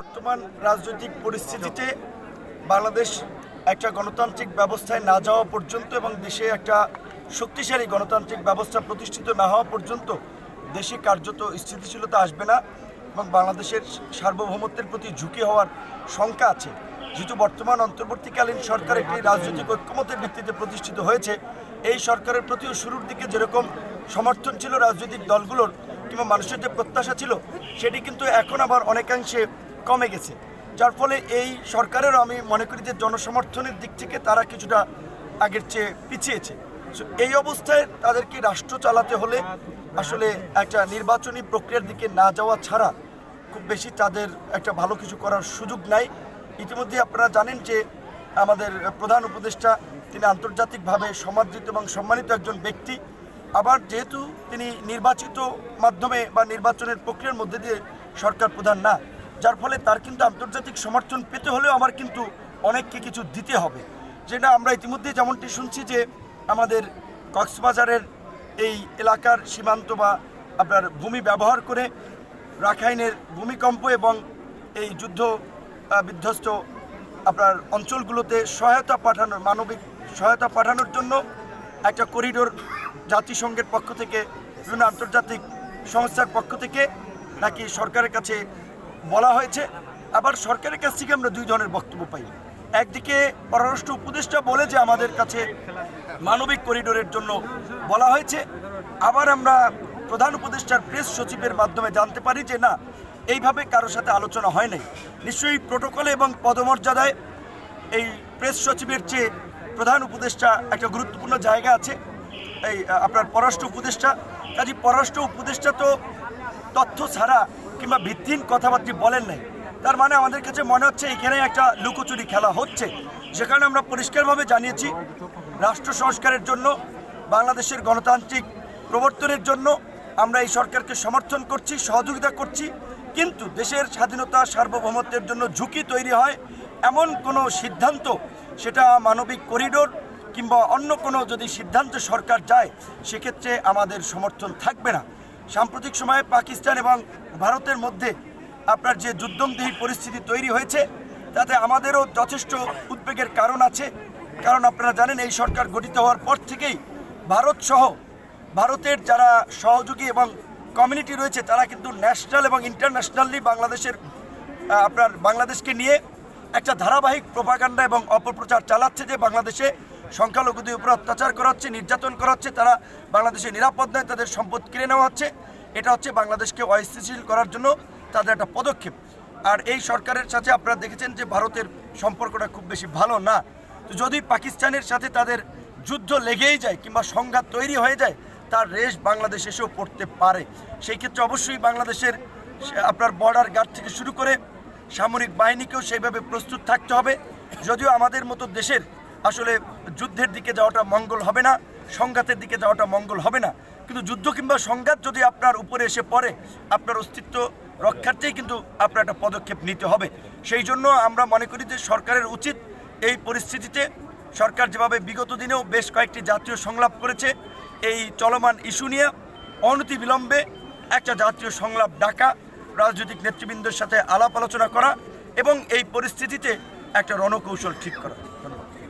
বর্তমান রাজনৈতিক পরিস্থিতিতে বাংলাদেশ একটা গণতান্ত্রিক ব্যবস্থায় না যাওয়া পর্যন্ত এবং দেশে একটা শক্তিশালী গণতান্ত্রিক ব্যবস্থা প্রতিষ্ঠিত না হওয়া পর্যন্ত দেশে কার্যত স্থিতিশীলতা আসবে না এবং বাংলাদেশের সার্বভৌমত্বের প্রতি ঝুঁকি হওয়ার শঙ্কা আছে। যেহেতু বর্তমান অন্তর্বর্তীকালীন সরকার একটি রাজনৈতিক ঐক্যমতের ভিত্তিতে প্রতিষ্ঠিত হয়েছে, এই সরকারের প্রতিও শুরুর দিকে যেরকম সমর্থন ছিল রাজনৈতিক দলগুলোর কিংবা মানুষের যে প্রত্যাশা ছিল, সেটি কিন্তু এখন আবার অনেকাংশে কমে গেছে। যার ফলে এই সরকারেরও আমি মনে করি যে জনসমর্থনের দিক থেকে তারা কিছুটা আগের চেয়ে পিছিয়েছে। এই অবস্থায় তাদেরকে রাষ্ট্র চালাতে হলে আসলে একটা নির্বাচনী প্রক্রিয়ার দিকে না যাওয়া ছাড়া খুব বেশি তাদের একটা ভালো কিছু করার সুযোগ নাই। ইতিমধ্যে আপনারা জানেন যে আমাদের প্রধান উপদেষ্টা তিনি আন্তর্জাতিকভাবে সমাদৃত এবং সম্মানিত একজন ব্যক্তি। আবার যেহেতু তিনি নির্বাচিত মাধ্যমে বা নির্বাচনের প্রক্রিয়ার মধ্যে দিয়ে সরকার প্রধান না যার ফলে তার কিন্তু আন্তর্জাতিক সমর্থন পেতে হলেও আমার কিন্তু অনেককে কিছু দিতে হবে। যেটা আমরা ইতিমধ্যে যেমনটি শুনছি যে আমাদের কক্সবাজারের এই এলাকার সীমান্ত বা আপনার ভূমি ব্যবহার করে রাখাইনের ভূমিকম্প এবং এই যুদ্ধ বিধ্বস্ত আপনার অঞ্চলগুলোতে সহায়তা পাঠানোর, মানবিক সহায়তা পাঠানোর জন্য একটা করিডোর জাতিসংঘের পক্ষ থেকে বিভিন্ন আন্তর্জাতিক সংস্থার পক্ষ থেকে নাকি সরকারের কাছে বলা হয়েছে, আবার সরকারের কাছ থেকে আমরা দুই ধরনের বক্তব্য পাই। একদিকে পররাষ্ট্র উপদেষ্টা বলে যে আমাদের কাছে মানবিক করিডোরের জন্য বলা হয়েছে, আবার আমরা প্রধান উপদেষ্টার প্রেস সচিবের মাধ্যমে জানতে পারি যে না, এইভাবে কারোর সাথে আলোচনা হয় নাই। নিশ্চয়ই প্রোটোকলে এবং পদমর্যাদায় এই প্রেস সচিবের চেয়ে প্রধান উপদেষ্টা একটা গুরুত্বপূর্ণ জায়গা আছে। এই আপনার পররাষ্ট্র উপদেষ্টা কাজে পররাষ্ট্র উপদেষ্টা তো তথ্য ছাড়া কিংবা ভিত্তিহীন কথাবার্তা বলেন নাই। তার মানে আমাদের কাছে মনে হচ্ছে এখানে একটা লুকোচুরি খেলা হচ্ছে। যেখানে আমরা পরিষ্কারভাবে জানিয়েছি, রাষ্ট্র সংস্কারের জন্য, বাংলাদেশের গণতান্ত্রিক প্রবর্তনের জন্য আমরা এই সরকারকে সমর্থন করছি, সহযোগিতা করছি। কিন্তু দেশের স্বাধীনতা, সার্বভৌমত্বের জন্য ঝুঁকি তৈরি হয় এমন কোনো সিদ্ধান্ত, সেটা মানবিক করিডোর কিংবা অন্য কোনো যদি সিদ্ধান্ত সরকার যায়, সেক্ষেত্রে আমাদের সমর্থন থাকবে না। সাম্প্রতিক সময়ে পাকিস্তান এবং ভারতের মধ্যে আপনার যে যুদ্ধমদেহী পরিস্থিতি তৈরি হয়েছে, তাতে আমাদেরও যথেষ্ট উদ্বেগের কারণ আছে। কারণ আপনারা জানেন, এই সরকার গঠিত হওয়ার পর থেকেই ভারত সহ ভারতের যারা সহযোগী এবং কমিউনিটি রয়েছে, তারা কিন্তু ন্যাশনাল এবং ইন্টারন্যাশনালি বাংলাদেশের আপনার বাংলাদেশকে নিয়ে একটা ধারাবাহিক প্রপাগান্ডা এবং অপপ্রচার চালাচ্ছে যে বাংলাদেশে। সংখ্যালঘুদের উপর অত্যাচার করা হচ্ছে, নির্যাতন করা হচ্ছে, তারা বাংলাদেশে নিরাপদ নয়, তাদের সম্পদ কিনে নেওয়া হচ্ছে। এটা হচ্ছে বাংলাদেশকে অস্থিতিশীল করার জন্য তাদের একটা পদক্ষেপ। আর এই সরকারের সাথে আপনারা দেখেছেন যে ভারতের সম্পর্কটা খুব বেশি ভালো না। তো যদি পাকিস্তানের সাথে তাদের যুদ্ধ লেগেই যায় কিংবা সংঘাত তৈরি হয়ে যায়, তার রেশ বাংলাদেশ এসেও পড়তে পারে। সেই ক্ষেত্রে অবশ্যই বাংলাদেশের আপনার বর্ডার গার্ড থেকে শুরু করে সামরিক বাহিনীকেও সেইভাবে প্রস্তুত থাকতে হবে। যদিও আমাদের মতো দেশের আসলে যুদ্ধের দিকে যাওয়াটা মঙ্গল হবে না, সংঘাতের দিকে যাওয়াটা মঙ্গল হবে না। কিন্তু যুদ্ধ কিংবা সংঘাত যদি আপনার উপরে এসে পড়ে, আপনার অস্তিত্ব রক্ষার্থেই কিন্তু আপনার একটা পদক্ষেপ নিতে হবে। সেই জন্য আমরা মনে করি যে সরকারের উচিত এই পরিস্থিতিতে, সরকার যেভাবে বিগত দিনেও বেশ কয়েকটি জাতীয় সংলাপ করেছে, এই চলমান ইস্যু নিয়ে অনতি বিলম্বে একটা জাতীয় সংলাপ ডাকা, রাজনৈতিক নেতৃবৃন্দের সাথে আলাপ আলোচনা করা এবং এই পরিস্থিতিতে একটা রণকৌশল ঠিক করা।